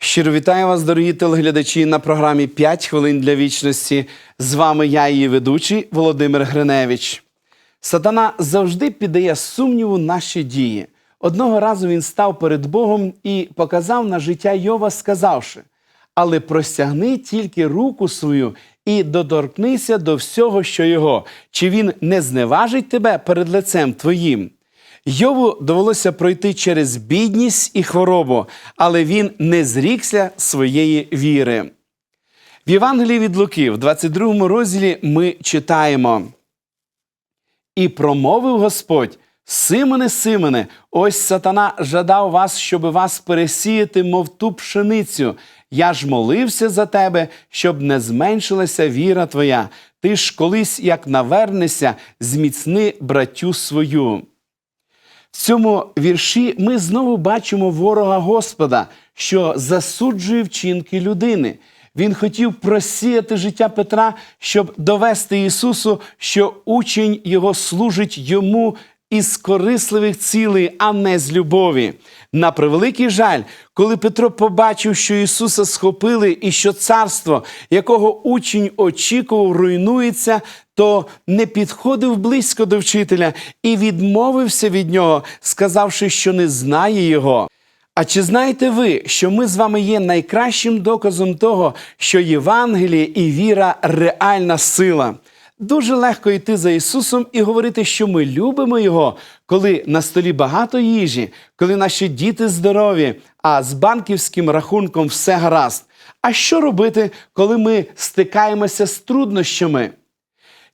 Щиро вітаю вас, дорогі телеглядачі, на програмі «5 хвилин для вічності. З вами я, її ведучий Володимир Гриневич. Сатана завжди піддає сумніву наші дії. Одного разу він став перед Богом і показав на життя Йова, сказавши: Але простягни тільки руку свою і доторкнися до всього, що його, чи він не зневажить тебе перед лицем твоїм. Йову довелося пройти через бідність і хворобу, але він не зрікся своєї віри. В Євангелії від Луки, в 22 розділі, ми читаємо. І промовив Господь: Симоне, Симоне, ось сатана жадав вас, щоб вас пересіяти, мов ту пшеницю. Я ж молився за тебе, щоб не зменшилася віра твоя. Ти ж колись, як навернешся, зміцни братю свою. В цьому вірші ми знову бачимо ворога Господа, що засуджує вчинки людини. Він хотів просіяти життя Петра, щоб довести Ісусу, що учень його служить йому із корисливих цілей, а не з любові. На превеликий жаль, коли Петро побачив, що Ісуса схопили і що царство, якого учень очікував, руйнується, то не підходив близько до вчителя і відмовився від нього, сказавши, що не знає його. А чи знаєте ви, що ми з вами є найкращим доказом того, що Євангеліє і віра реальна сила? Дуже легко йти за Ісусом і говорити, що ми любимо Його, коли на столі багато їжі, коли наші діти здорові, а з банківським рахунком все гаразд. А що робити, коли ми стикаємося з труднощами?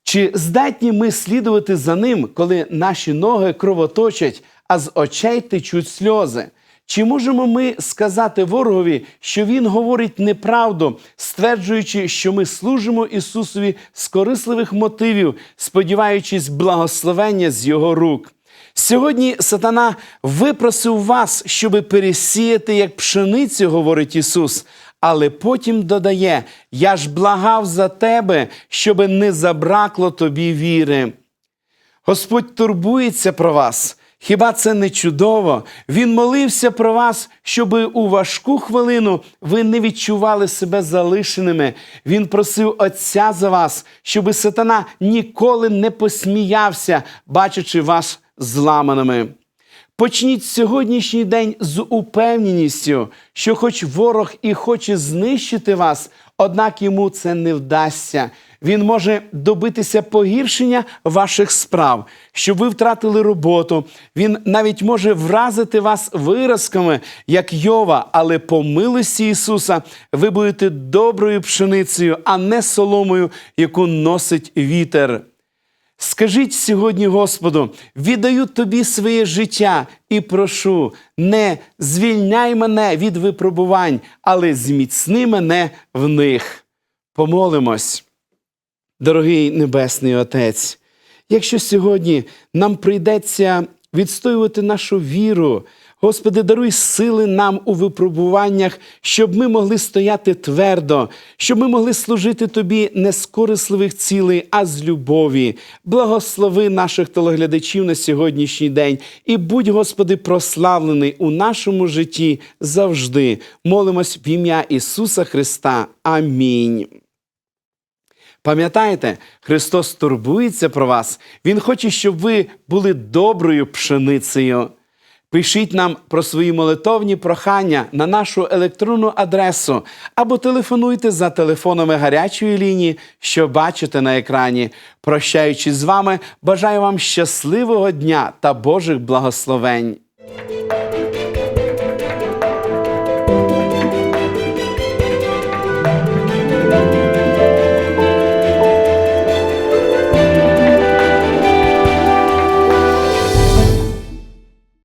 Чи здатні ми слідувати за ним, коли наші ноги кровоточать, а з очей течуть сльози? Чи можемо ми сказати ворогові, що він говорить неправду, стверджуючи, що ми служимо Ісусові з корисливих мотивів, сподіваючись благословення з Його рук? Сьогодні сатана випросив вас, щоби пересіяти як пшеницю, говорить Ісус. Але потім додає: Я ж благав за тебе, щоби не забракло тобі віри. Господь турбується про вас. Хіба це не чудово? Він молився про вас, щоб у важку хвилину ви не відчували себе залишеними. Він просив Отця за вас, щоби сатана ніколи не посміявся, бачачи вас зламаними. Почніть сьогоднішній день з упевненістю, що, хоч ворог і хоче знищити вас, однак йому це не вдасться. Він може добитися погіршення ваших справ, щоб ви втратили роботу. Він навіть може вразити вас виразками, як Йова, але по милості Ісуса ви будете доброю пшеницею, а не соломою, яку носить вітер. Скажіть сьогодні, Господу, віддаю тобі своє життя і прошу, не звільняй мене від випробувань, але зміцни мене в них. Помолимось. Дорогий Небесний Отець, якщо сьогодні нам прийдеться відстоювати нашу віру, Господи, даруй сили нам у випробуваннях, щоб ми могли стояти твердо, щоб ми могли служити Тобі не з корисливих цілей, а з любові. Благослови наших телеглядачів на сьогоднішній день і будь, Господи, прославлений у нашому житті завжди. Молимось в ім'я Ісуса Христа. Амінь. Пам'ятаєте, Христос турбується про вас. Він хоче, щоб ви були доброю пшеницею. Пишіть нам про свої молитовні прохання на нашу електронну адресу або телефонуйте за телефонами гарячої лінії, що бачите на екрані. Прощаючись з вами, бажаю вам щасливого дня та Божих благословень.